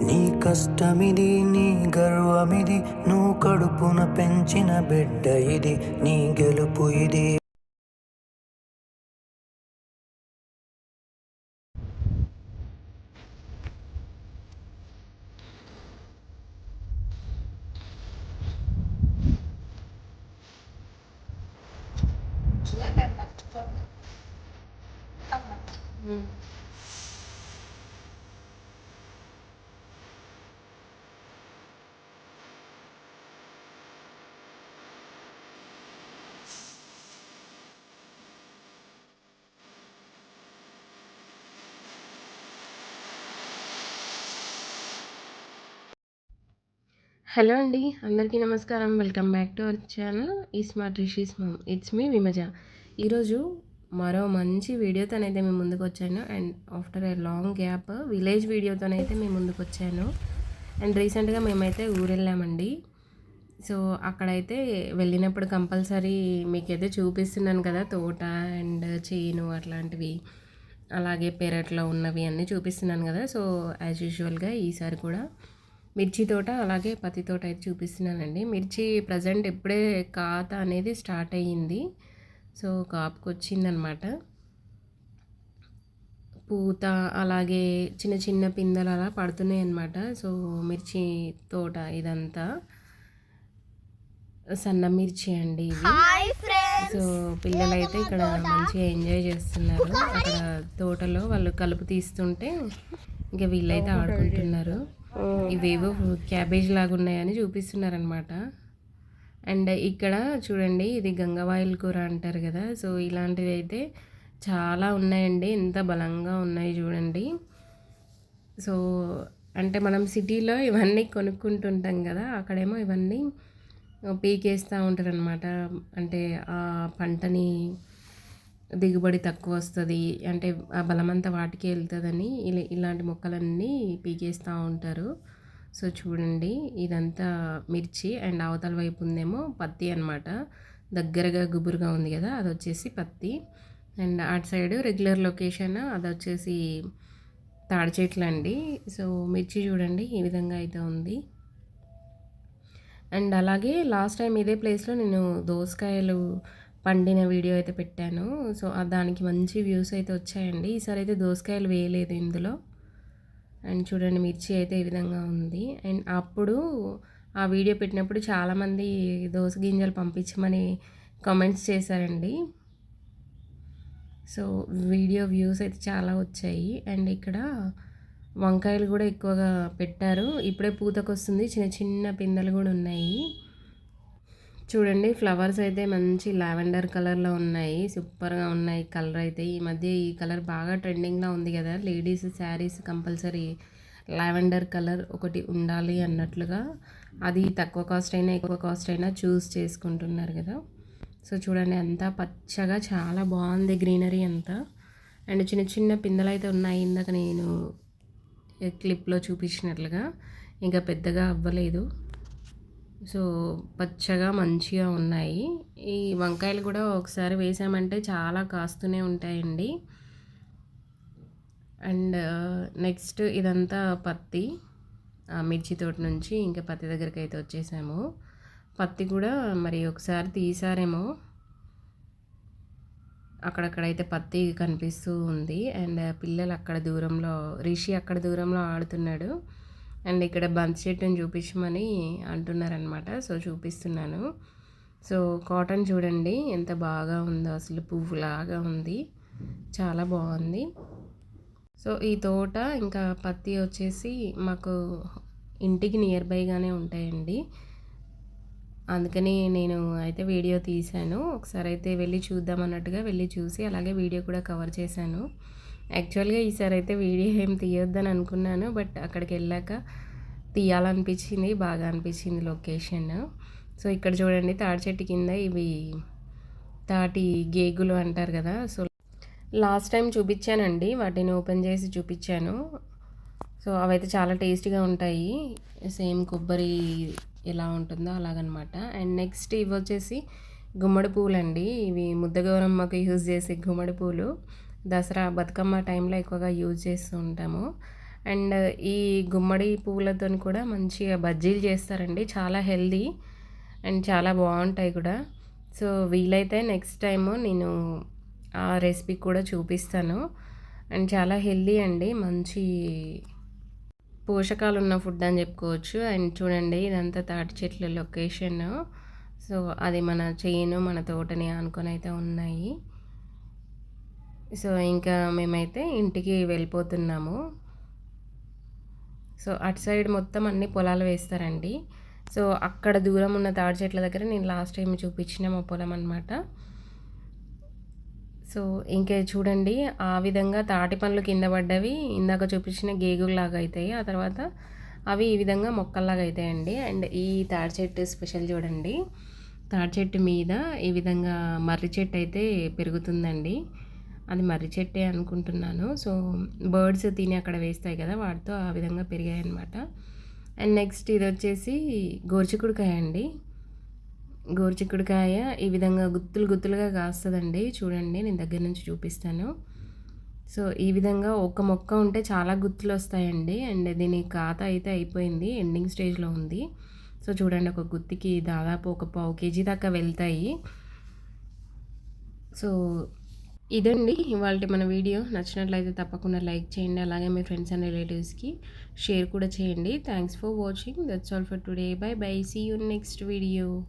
నీ కష్టమిది నీ గర్వమిది నువ్వు కడుపున పెంచిన బిడ్డ ఇది నీ గెలుపు ఇది. హలో అండి అందరికీ నమస్కారం. Welcome back to our channel. ఈ smart Rishi's mom. It's me Vimaja. ఈరోజు మరో మంచి వీడియోతోనైతే మేము ముందుకు వచ్చాను. And after a long gap village వీడియోతోనైతే మేము ముందుకు వచ్చాను. అండ్ రీసెంట్గా మేమైతే ఊరు వెళ్ళామండి సో అక్కడైతే వెళ్ళినప్పుడు కంపల్సరీ మీకైతే చూపిస్తున్నాను కదా తోట అండ్ చేను అట్లాంటివి. అలాగే పెరట్లో ఉన్నవి అన్నీ చూపిస్తున్నాను కదా. సో యాజ్ యూజువల్గా ఈసారి కూడా మిర్చి తోట అలాగే పత్తి తోట అయితే చూపిస్తున్నానండి. మిర్చి ప్రజెంట్ ఇప్పుడే కాత అనేది స్టార్ట్ అయ్యింది. సో కాపుకి వచ్చిందనమాట పూత అలాగే చిన్న చిన్న పిందెలు అలా పడుతున్నాయి అన్నమాట సో మిర్చి తోట ఇదంతా. సన్న మిర్చి అండి ఇది. సో పిల్లలైతే ఇక్కడ మంచిగా ఎంజాయ్ చేస్తున్నారు. అక్కడ తోటలో వాళ్ళు కలుపు తీస్తుంటే ఇంకా వీళ్ళైతే ఆడుకుంటున్నారు. ఇవేవో క్యాబేజ్ లాగా ఉన్నాయని చూపిస్తున్నారనమాట. అండ్ ఇక్కడ చూడండి ఇది గంగవాయిల్ కూర అంటారు కదా. సో ఇలాంటివి అయితే చాలా ఉన్నాయండి. ఎంత బలంగా ఉన్నాయి చూడండి. సో అంటే మనం సిటీలో ఇవన్నీ కొనుక్కుంటుంటాం కదా అక్కడేమో ఇవన్నీ పీకేస్తూ ఉంటారనమాట. అంటే ఆ పంటని దిగుబడి తక్కువ వస్తుంది అంటే ఆ బలమంతా వాటికి వెళ్తుందని ఇలా ఇలాంటి మొక్కలన్నీ పీకేస్తూ ఉంటారు. సో చూడండి ఇదంతా మిర్చి అండ్ అవతల వైపు ఉందేమో పత్తి అనమాట దగ్గరగా గుబురుగా ఉంది కదా అది వచ్చేసి పత్తి. అండ్ అటు సైడ్ రెగ్యులర్ లొకేషన్ అది వచ్చేసి తాడి చెట్లు అండి. సో మిర్చి చూడండి ఈ విధంగా అయితే ఉంది. అండ్ అలాగే లాస్ట్ టైం ఇదే ప్లేస్లో నేను దోసకాయలు పండిన వీడియో అయితే పెట్టాను. సో దానికి మంచి వ్యూస్ అయితే వచ్చాయండి. ఈసారి అయితే దోసకాయలు వేయలేదు ఇందులో. అండ్ చూడండి మిర్చి అయితే ఈ విధంగా ఉంది. అండ్ అప్పుడు ఆ వీడియో పెట్టినప్పుడు చాలామంది దోస గింజలు పంపించమని కామెంట్స్ చేశారండి. సో వీడియో వ్యూస్ అయితే చాలా వచ్చాయి. అండ్ ఇక్కడ వంకాయలు కూడా ఎక్కువగా పెట్టారు. ఇప్పుడే పూతకు వస్తుంది చిన్న చిన్న పిందెలు కూడా ఉన్నాయి. చూడండి ఫ్లవర్స్ అయితే మంచి లావెండర్ కలర్లో ఉన్నాయి. సూపర్గా ఉన్నాయి కలర్ అయితే. ఈ మధ్య ఈ కలర్ బాగా ట్రెండింగ్లో ఉంది కదా. Ladies saris compulsory lavender colour ఒకటి ఉండాలి అన్నట్లుగా. అది తక్కువ కాస్ట్ అయినా ఎక్కువ కాస్ట్ అయినా చూస్ చేసుకుంటున్నారు కదా. సో చూడండి అంతా పచ్చగా చాలా బాగుంది గ్రీనరీ అంతా. అండ్ చిన్న చిన్న పిందెలు అయితే ఉన్నాయి ఇందాక నేను క్లిప్లో చూపించినట్లుగా. ఇంకా పెద్దగా అవ్వలేదు. సో పచ్చగా మంచిగా ఉన్నాయి. ఈ వంకాయలు కూడా ఒకసారి వేసామంటే చాలా కాస్తూనే ఉంటాయండి. అండ్ నెక్స్ట్ ఇదంతా పత్తి. మిర్చి తోట నుంచి ఇంకా పత్తి దగ్గరికి అయితే వచ్చేసాము. పత్తి కూడా మరి ఒకసారి తీసారేమో. అక్కడక్కడైతే పత్తి కనిపిస్తూ ఉంది. అండ్ పిల్లలు అక్కడ దూరంలో రిషి అక్కడ దూరంలో ఆడుతున్నాడు. అండ్ ఇక్కడ బంత్ చెట్టుని చూపించమని అంటున్నారనమాట. సో చూపిస్తున్నాను. సో కాటన్ చూడండి. ఎంత బాగా ఉందో అసలు పువ్వులాగా ఉంది. చాలా బాగుంది. సో ఈ తోట ఇంకా పత్తి వచ్చేసి మాకు ఇంటికి నియర్ బైగానే ఉంటాయండి. అందుకని నేను అయితే వీడియో తీశాను. ఒకసారి అయితే వెళ్ళి చూద్దాం అన్నట్టుగా వెళ్ళి చూసి అలాగే వీడియో కూడా కవర్ చేశాను. యాక్చువల్గా ఈసారి అయితే వీడియో ఏం తీయొద్దని అనుకున్నాను బట్ అక్కడికి వెళ్ళాక తీయాలనిపించింది బాగా అనిపించింది లొకేషన్. సో ఇక్కడ చూడండి తాడి చెట్టు కింద ఇవి తాటి గేగులు అంటారు కదా సో లాస్ట్ టైం చూపించానండి వాటిని ఓపెన్ చేసి చూపించాను. సో అవైతే చాలా టేస్టీగా ఉంటాయి. సేమ్ కొబ్బరి ఎలా ఉంటుందో అలాగనమాట. అండ్ నెక్స్ట్ ఇవి వచ్చేసి గుమ్మడి పూలు అండి ఇవి ముద్దగౌరమ్మకు యూజ్ చేసే గుమ్మడి పూలు. దసరా బతుకమ్మ టైంలో ఎక్కువగా యూజ్ చేస్తూ ఉంటాము. అండ్ ఈ గుమ్మడి పువ్వులతో కూడా మంచిగా బజ్జీలు చేస్తారండి. చాలా హెల్దీ అండ్ చాలా బాగుంటాయి కూడా. సో వీలైతే నెక్స్ట్ టైము నేను ఆ రెసిపీ కూడా చూపిస్తాను. అండ్ చాలా హెల్దీ అండి. మంచి పోషకాలు ఉన్న ఫుడ్ అని చెప్పుకోవచ్చు. అండ్ చూడండి ఇదంతా తాటి చెట్ల లొకేషన్. సో అది మన చేను మన తోటని అనుకొని అయితే ఉన్నాయి. సో ఇంకా మేమైతే ఇంటికి వెళ్ళిపోతున్నాము. సో అటు సైడ్ మొత్తం అన్ని పొలాలు వేస్తారండి. సో అక్కడ దూరం ఉన్న తాడి చెట్ల దగ్గర నేను లాస్ట్ టైం చూపించిన మా పొలం అనమాట సో ఇంకా చూడండి ఆ విధంగా తాటి పండ్లు కింద పడ్డవి ఇందాక చూపించిన గేగుల్లాగా అవుతాయి ఆ తర్వాత అవి ఈ విధంగా మొక్కల్లాగా అవుతాయండి అండ్ ఈ తాడి చెట్టు స్పెషల్ చూడండి. తాడి చెట్టు మీద ఈ విధంగా మర్రి చెట్టు అయితే పెరుగుతుందండి. అది మర్రి చెట్టే అనుకుంటున్నాను. సో బర్డ్స్ తిని అక్కడ వేస్తాయి కదా వాటితో ఆ విధంగా పెరిగాయి అనమాట అండ్ నెక్స్ట్ ఇది వచ్చేసి గోరుచిక్కుడుకాయ అండి. గోరుచిక్కుడుకాయ ఈ విధంగా గుత్తులు గుత్తులుగా కాస్తుందండి. చూడండి నేను దగ్గర నుంచి చూపిస్తాను. సో ఈ విధంగా ఒక మొక్క ఉంటే చాలా గుత్తులు వస్తాయండి అండ్ దీని ఖాత అయితే అయిపోయింది ఎండింగ్ స్టేజ్లో ఉంది. సో చూడండి ఒక గుత్తికి దాదాపు ఒక పావు కేజీ దాకా వెళ్తాయి. సో ఇదండి ఇవాళ మన వీడియో. నచ్చినట్లయితే తప్పకుండా లైక్ చేయండి అలాగే మీ ఫ్రెండ్స్ అండ్ రిలేటివ్స్కి షేర్ కూడా చేయండి. Thanks for watching. That's all for today. Bye bye. See you next video.